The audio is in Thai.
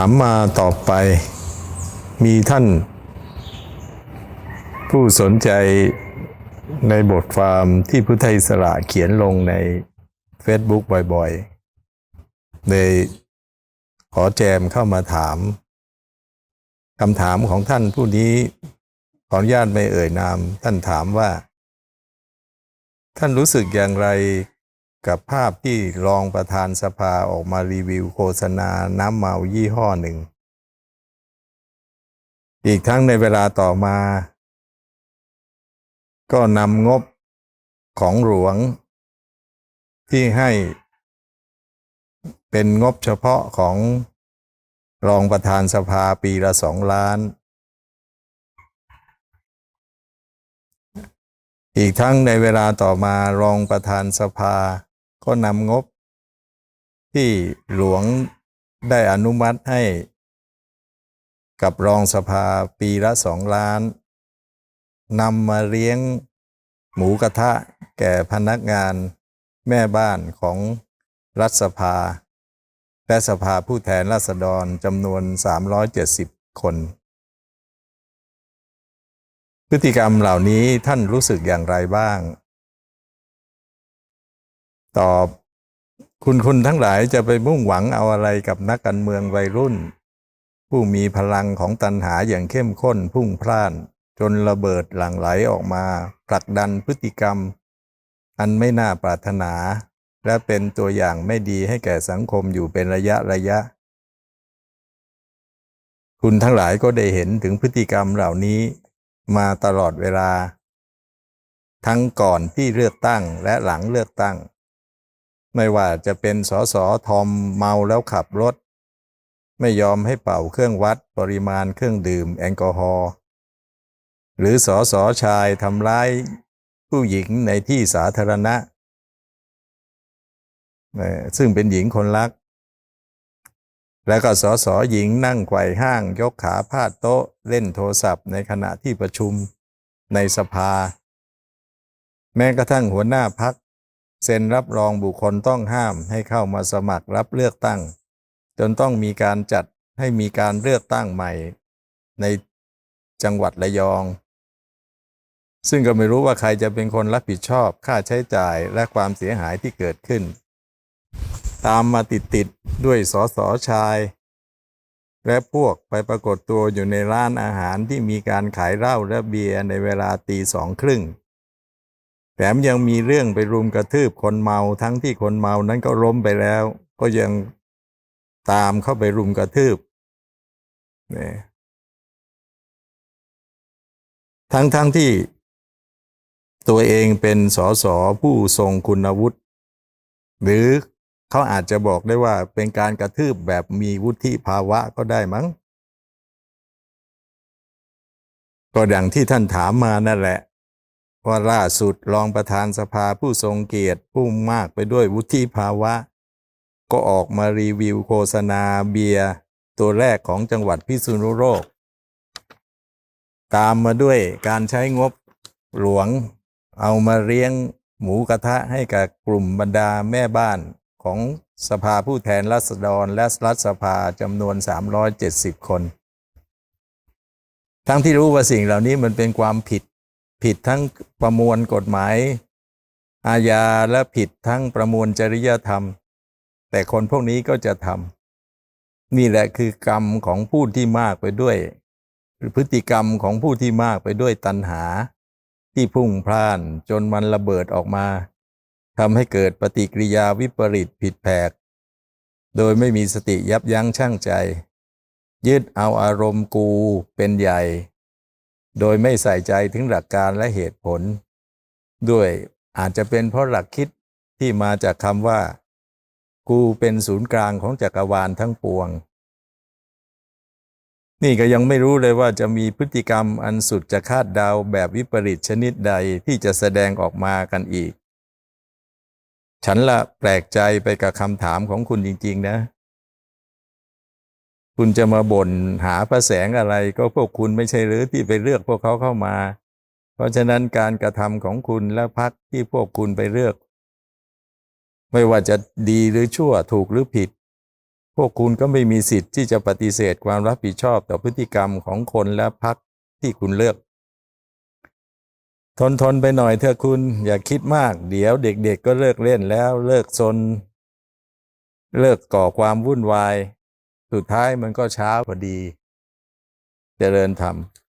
ถามมาต่อไป มีท่าน ผู้สนใจในบทความที่พุทธอิสระเขียนลงใน Facebook บ่อยๆเลยขอแจมเข้ามาถามคำถามของท่านผู้นี้ขออนุญาตไม่เอ่ยนาม ท่านถามว่า ท่านรู้สึกอย่างไร กับภาพที่รองประธานสภาออกมารีวิวโฆษณาน้ำเมายี่ห้อหนึ่ง อีกทั้งในเวลาต่อมา ก็นำงบของหลวง ที่ให้เป็นงบเฉพาะของรองประธานสภาปีละสองล้าน อีกทั้งในเวลาต่อมารองประธานสภา ก็นำงบที่หลวงได้อนุมัติให้ กับรองสภาปีละสองล้านนำมาเลี้ยงหมูกระทะแก่พนักงานแม่บ้านของรัฐสภา และสภาผู้แทนราษฎรจำนวน 370 คน พฤติกรรมเหล่านี้ท่านรู้สึกอย่างไรบ้าง ตอบ คุณคุณทั้งหลายจะไปมุ่งหวังเอาอะไรกับนักการเมืองวัยรุ่น ผู้มีพลังของตันหาอย่างเข้มข้นพุ่งพล่าน จนระเบิดหลั่งไหลออกมาผลักดันพฤติกรรม อันไม่น่าปรารถนา และเป็นตัวอย่างไม่ดีให้แก่สังคมอยู่เป็นระยะระยะ คุณทั้งหลายก็ได้เห็นถึงพฤติกรรมเหล่านี้มาตลอดเวลา ทั้งก่อนที่เลือกตั้งและหลังเลือกตั้ง ไม่ว่าจะเป็นสสทอมเมาแล้วขับรถ ไม่ยอมให้เป่าเครื่องวัดปริมาณเครื่องดื่มแอลกอฮอล์หรือสสชายทำร้ายผู้หญิงในที่สาธารณะ ซึ่งเป็นหญิงคนรัก แล้วก็สสหญิงนั่งไขว่ห้างยกขาพาดโต๊ะเล่นโทรศัพท์ในขณะที่ประชุมในสภา แม้กระทั่งหัวหน้าพัก เซ็นรับรองบุคคลต้องห้ามให้เข้ามาสมัครรับเลือกตั้ง จนต้องมีการจัดให้มีการเลือกตั้งใหม่ ในจังหวัดระยอง ซึ่งก็ไม่รู้ว่าใครจะเป็นคนรับผิดชอบค่าใช้จ่ายและความเสียหายที่เกิดขึ้น ตามมาติดติดด้วยสอสอชาย และพวกไปปรากฏตัวอยู่ในร้านอาหารที่มีการขายเหล้าและเบียร์ในเวลาตีสองครึ่ง แถมยังมีเรื่องไปรุมกระทืบคนเมาทั้งที่คนเมานั้นก็ล้มไปแล้ว ก็ยังตามเข้าไปรุมกระทืบนี่ทั้งทั้งที่ตัวเองเป็นสสผู้ทรงคุณวุฒิหรือเขาอาจจะบอกได้ว่าเป็นการกระทืบแบบมีวุฒิภาวะก็ได้มั้ง ก็อย่างที่ท่านถามมานั่นแหละ ว่าล่าสุดรองประธานสภาผู้ทรงเกียรติผู้มากไปด้วยวุฒิภาวะ ก็ออกมารีวิวโฆษณาเบียร์ตัวแรกของจังหวัดพิษณุโลก ตามมาด้วยการใช้งบหลวง เอามาเลี้ยงหมูกระทะให้กับกลุ่มบรรดาแม่บ้านของสภาผู้แทนราษฎรและรัฐสภาจำนวน 370 คน ทั้งที่รู้ว่าสิ่งเหล่านี้มันเป็นความผิด ผิดทั้งประมวลกฎหมาย อาญาและผิดทั้งประมวลจริยธรรม แต่คนพวกนี้ก็จะทำนี่แหละคือกรรมของผู้ที่มากไปด้วยหรือพฤติกรรมของผู้ที่มากไปด้วยตัณหา ที่พุ่งพล่านจนมันระเบิดออกมาทำให้เกิดปฏิกิริยาวิปริตผิดแผก โดยไม่มีสติยับยั้งชั่งใจ ยึดเอาอารมณ์กูเป็นใหญ่ โดยไม่ใส่ใจถึงหลักการและเหตุผล ด้วยอาจจะเป็นเพราะหลักคิดที่มาจากคำว่า กูเป็นศูนย์กลางของจักรวาลทั้งปวง นี่ก็ยังไม่รู้เลยว่าจะมีพฤติกรรมอันสุดจะคาดเดาแบบวิปริตชนิดใดที่จะแสดงออกมากันอีก ฉันละแปลกใจไปกับคำถามของคุณจริง ๆ นะ คุณจะมาบ่นหาพระแสงอะไรก็พวกคุณไม่ใช่หรือที่ไปเลือกพวกเขาเข้ามา เพราะฉะนั้นการกระทำของคุณและพักที่พวกคุณไปเลือก ไม่ว่าจะดีหรือชั่วถูกหรือผิด พวกคุณก็ไม่มีสิทธิ์ที่จะปฏิเสธความรับผิดชอบต่อพฤติกรรมของคนและพรรคที่คุณเลือก ทนทนไปหน่อยเถอะคุณอย่าคิดมาก เดี๋ยวเด็กๆก็เลิกเล่นแล้วเลิกซนเลิกก่อความวุ่นวาย สุดท้ายมันก็เช้าพอดีเจริญธรรม